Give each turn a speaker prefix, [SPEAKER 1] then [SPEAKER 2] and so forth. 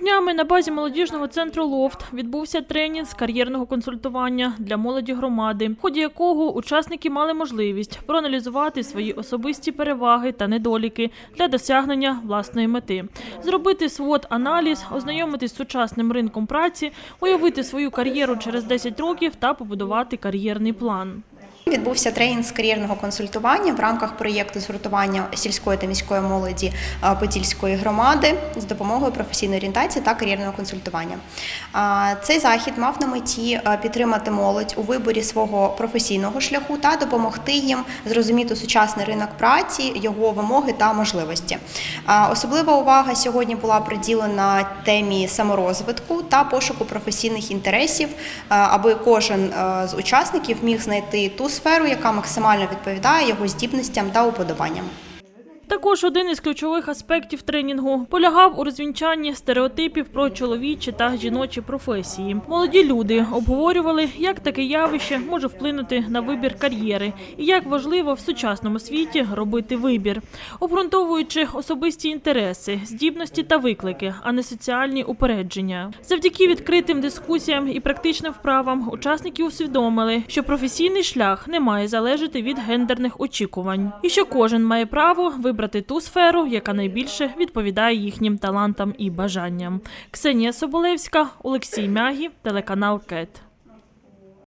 [SPEAKER 1] Днями на базі молодіжного центру Лофт відбувся тренінг з кар'єрного консультування для молоді громади, в ході якого учасники мали можливість проаналізувати свої особисті переваги та недоліки для досягнення власної мети, зробити свод аналіз, ознайомитись з сучасним ринком праці, уявити свою кар'єру через 10 років та побудувати кар'єрний план.
[SPEAKER 2] Відбувся тренінг з кар'єрного консультування в рамках проєкту згуртування сільської та міської молоді Подільської громади з допомогою професійної орієнтації та кар'єрного консультування. Цей захід мав на меті підтримати молодь у виборі свого професійного шляху та допомогти їм зрозуміти сучасний ринок праці, його вимоги та можливості. Особлива увага сьогодні була приділена темі саморозвитку та пошуку професійних інтересів, аби кожен з учасників міг знайти ту сферу, яка максимально відповідає його здібностям та уподобанням.
[SPEAKER 1] Також один із ключових аспектів тренінгу полягав у розвінчанні стереотипів про чоловічі та жіночі професії. Молоді люди обговорювали, як таке явище може вплинути на вибір кар'єри і як важливо в сучасному світі робити вибір, обґрунтовуючи особисті інтереси, здібності та виклики, а не соціальні упередження. Завдяки відкритим дискусіям і практичним вправам учасники усвідомили, що професійний шлях не має залежати від гендерних очікувань, і що кожен має право вибрати ту сферу, яка найбільше відповідає їхнім талантам і бажанням. Ксенія Соболевська, Олексій Мягі, телеканал КЕТ.